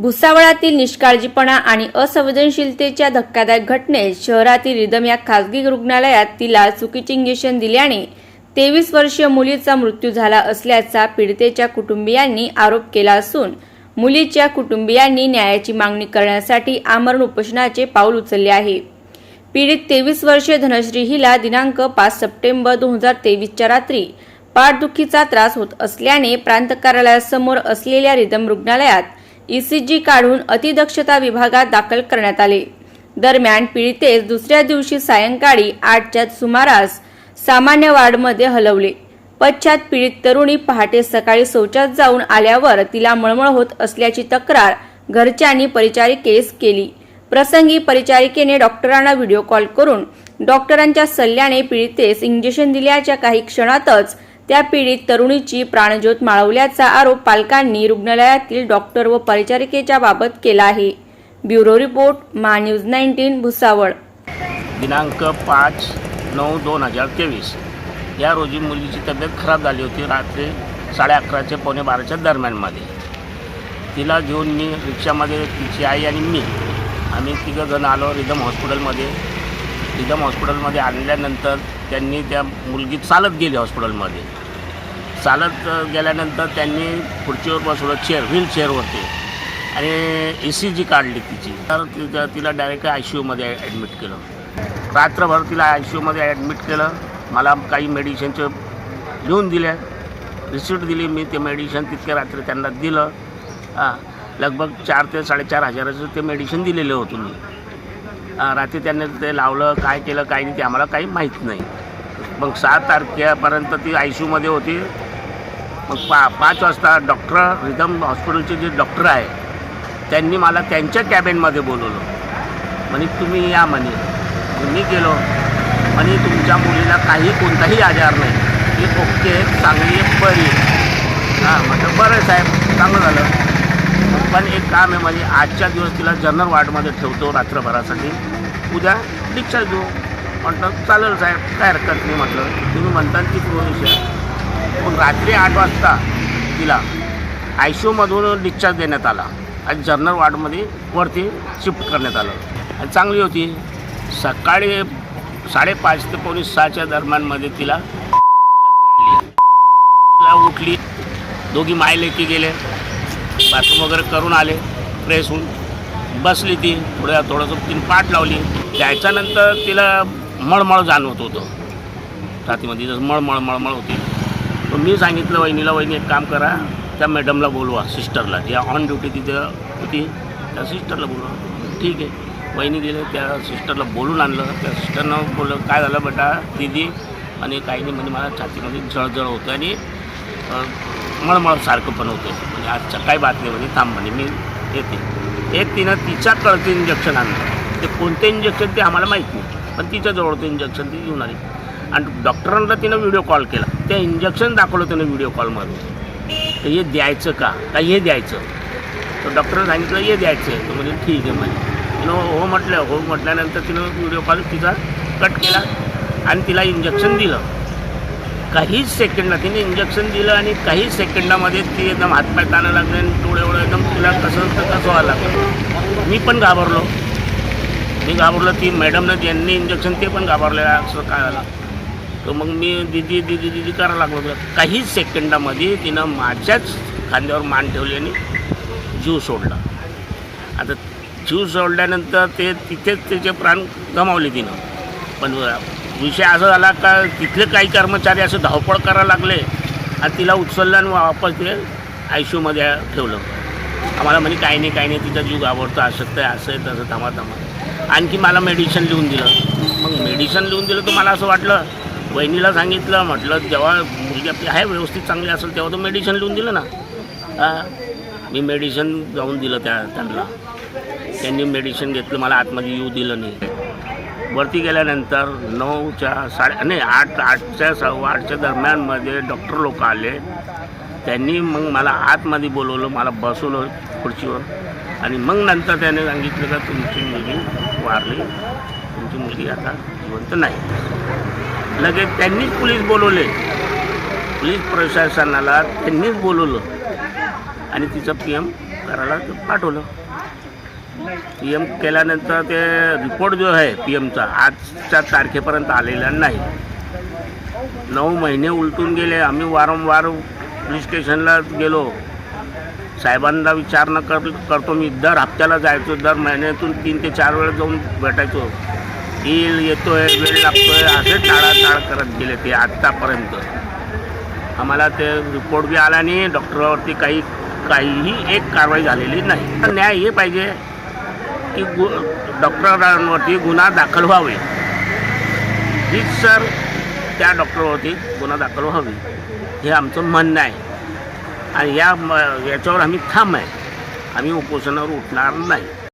भुसावळातील निष्काळजीपणा आणि असंवेदनशीलतेच्या धक्कादायक घटनेत शहरातील रिदम या खासगी रुग्णालयात तिला चुकीचे इंजेक्शन दिल्याने तेवीस वर्षीय मुलीचा मृत्यू झाला असल्याचा पीडितेच्या कुटुंबियांनी आरोप केला असून मुलीच्या कुटुंबियांनी न्यायाची मागणी करण्यासाठी आमरण उपोषणाचे पाऊल उचलले आहे. पीडित तेवीस वर्षीय धनश्री हिला दिनांक पाच सप्टेंबर दोन हजार तेवीसच्या रात्री पाठदुखीचा त्रास होत असल्याने प्रांत कार्यालयासमोर असलेल्या रिदम रुग्णालयात ईसीजी काढून अतिदक्षता विभागात दाखल करण्यात आले. दरम्यान पीडितेस दुसऱ्या दिवशी सायंकाळी आठच्या सुमारास सामान्य वार्डमध्ये हलवले. पश्चात पीडित तरुणी पहाटे सकाळी शौचात जाऊन आल्यावर तिला मळमळ होत असल्याची तक्रार घरच्यांनी परिचारिकेस केली. प्रसंगी परिचारिकेने डॉक्टरांना व्हिडिओ कॉल करून डॉक्टरांच्या सल्ल्याने पीडितेस इंजेक्शन दिल्याच्या काही क्षणातच त्या पीडित तरुणीची प्राणज्योत माळवल्याचा आरोप पालकांनी रुग्णालयातील डॉक्टर व परिचारिकेच्या बाबत केला आहे. ब्युरो रिपोर्ट मा न्यूज नाईन्टीन भुसावळ. दिनांक पाच नऊ दोन हजार तेवीस. या रोजी मुलीची तब्येत खराब झाली होती रात्री साडे अकराचे पावणे बाराच्या दरम्यानमध्ये. तिला घेऊन मी रिक्षामध्ये तिची आई आणि मी आम्ही तिघंजण आलो रिदम हॉस्पिटलमध्ये. रिदम हॉस्पिटलमध्ये आणल्यानंतर त्यांनी त्या मुलगी चालत गेली हॉस्पिटलमध्ये. चालत गेल्यानंतर त्यांनी खुर्चीवर बसवलं चेअर व्हील चेअरवरती आणि ए सी जी काढली तिची. तर तिला तिला डायरेक्ट आय सी यूमध्ये ॲडमिट केलं. रात्रभर तिला आय सी यूमध्ये ॲडमिट केलं. मला काही मेडिसिनचं लिहून दिल्या रिसिप्ट दिली मी. ते मेडिसिन तितक्या रात्री त्यांना दिलं. हां लगभग चार ते साडेचार हजाराचं ते मेडिसिन दिलेलं होतं मी. रात्री त्यांनी ते लावलं काय केलं काय नाही ते आम्हाला काही माहीत नाही. मग सात तारखेपर्यंत ती आय सी यूमध्ये होती. पा पाच वाजता डॉक्टर रिदम हॉस्पिटलचे जे डॉक्टर आहे त्यांनी मला त्यांच्या कॅबिनमध्ये बोलवलं. म्हणे तुम्ही या म्हणे. मी गेलो. म्हणे तुमच्या मुलीला काही कोणताही आजार नाही. ती ओके चांगली आहे, बरी आहे. हां म्हटलं बरं आहे साहेब चांगलं झालं. पण एक काम आहे म्हणजे आजच्या दिवस तिला जनरल वार्डमध्ये ठेवतो रात्रभरासाठी. उद्या डिस्चार्ज देऊ. म्हटलं चालेल साहेब काय हरकत नाही म्हटलं. तुम्ही म्हणता ती विषय पण रात्री आठ वाजता तिला आय सी यूमधून डिस्चार्ज देण्यात आला. आणि जनरल वार्डमध्ये वरती शिफ्ट करण्यात आलं. आणि चांगली होती. सकाळी साडेपाच ते पावणे सहाच्या दरम्यानमध्ये तिला तिला उठली दोघी मायलेकी गेले. बाथरूम वगैरे करून आले. फ्रेश होऊन बसली ती. थोड्या थोडंसं तिने पाठ लावली. त्याच्यानंतर तिला मळमळ जाणवत होतं. छातीमध्ये जसं मळमळ मळमळ होती. तर मी सांगितलं वहिनीला वहिनी एक काम करा त्या मॅडमला बोलवा सिस्टरला जी ऑन ड्युटी तिथं होती त्या सिस्टरला बोलवा. ठीक आहे. वहिनी गेले त्या सिस्टरला बोलून आणलं. त्या सिस्टरनं बोललं काय झालं बेटा? दिदी आणि काही नाही म्हणजे मला छातीमध्ये जळजळ होतं आणि मळमळ मळमळसारखं पण होतं म्हणजे आज सकाळी बातमी म्हणजे थांब म्हणे मी येते. एक तिनं तिच्या कळतं इंजेक्शन आणलं. ते कोणते इंजेक्शन ते आम्हाला माहीत नाही पण तिच्याजवळ इंजेक्शन ती घेऊन आली. आणि डॉक्टरांना तिनं व्हिडिओ कॉल केला. त्या इंजेक्शन दाखवलं त्यानं व्हिडिओ कॉलमध्ये तर हे द्यायचं का? का हे द्यायचं? तर डॉक्टरनं सांगितलं हे द्यायचं. आहे तर म्हणजे ठीक आहे म्हणजे तिनं हो, हो म्हटलं. हो म्हटल्यानंतर तिनं व्हिडिओ कॉल तिचा कट केला आणि तिला इंजेक्शन दिलं. काहीच सेकंडला तिने इंजेक्शन दिलं आणि काही सेकंडामध्ये ती एकदम हातपाय ताणं लागले आणि डोळे एवढं एकदम तिला कसं तर कसं व्हायला लागलं. मी पण घाबरलो. मी घाबरलो. ती मॅडमनं ज्यांनी इंजेक्शन ते पण घाबरलेलं असं काय झालं? तर मग मी दिदी दिदी दिदी करायला लागलो. होतो काही सेकंदामध्ये तिनं माझ्याच खांद्यावर मान ठेवली आणि जीव सोडला. आता जीव सोडल्यानंतर ते तिथेच त्याचे प्राण गमावले तिनं. पण विषय असा झाला का तिथले काही कर्मचारी असं धावपळ करायला लागले आणि तिला उचललं आणि वापस ते आय सी यूमध्ये ठेवलं. आम्हाला म्हणे काही नाही काही नाही तिचा जीव आवडतो असं आहे असं आहे तसं थांबा थांबा. आणखी मला मेडिसिन लिहून दिलं. मग मेडिसिन लिहून दिलं तर मला असं वाटलं वहिनीला सांगितलं म्हटलं जेव्हा मुलगी आपली आहे व्यवस्थित चांगली असेल तेव्हा तो मेडिसिन लिहून दिलं ना. मी मेडिसिन जाऊन दिलं त्या त्यांना. त्यांनी मेडिसिन घेतलं मला आतमध्ये येऊ दिलं नाही. वरती गेल्यानंतर नऊच्या साडे नाही आठ आठच्या सव्वा आठच्या दरम्यानमध्ये डॉक्टर लोक आले. त्यांनी मग मला आतमध्ये बोलवलं मला बसवलं खुर्चीवर. आणि मग नंतर त्याने सांगितलं का तुमची मुलगी वारली. तुमची मुलगी आता जिवंत नाही. लगेच त्यांनीच पोलीस बोलवले. पोलीस प्रशासनाला त्यांनीच बोलवलं. आणि तिचं पी एम करायला पाठवलं. पी एम केल्यानंतर ते रिपोर्ट जो आहे पी एमचा आजच्या तारखेपर्यंत आलेला नाही. नऊ महिने उलटून गेले. आम्ही वारंवार पोलीस स्टेशनला गेलो. साहेबांना न कर करतो मी. दर हप्त्याला जायचो. दर महिन्यातून तीन ते चार वेळा जाऊन भेटायचो. येईल येतोय वेळ लागतोय असे टाळाटाळ करत गेले ते आत्तापर्यंत. आम्हाला ते रिपोर्ट बी आला नाही डॉक्टरावरती काही काहीही एक कारवाई झालेली नाही. तर न्याय हे पाहिजे की गु डॉक्टरांवरती गुन्हा दाखल व्हावे. हीच सर त्या डॉक्टरवरती गुन्हा दाखल व्हावी हे आमचं म्हणणं आहे. आणि या म- याच्यावर आम्ही ठाम आहे. आम्ही उपोषणावर उठणार नाही.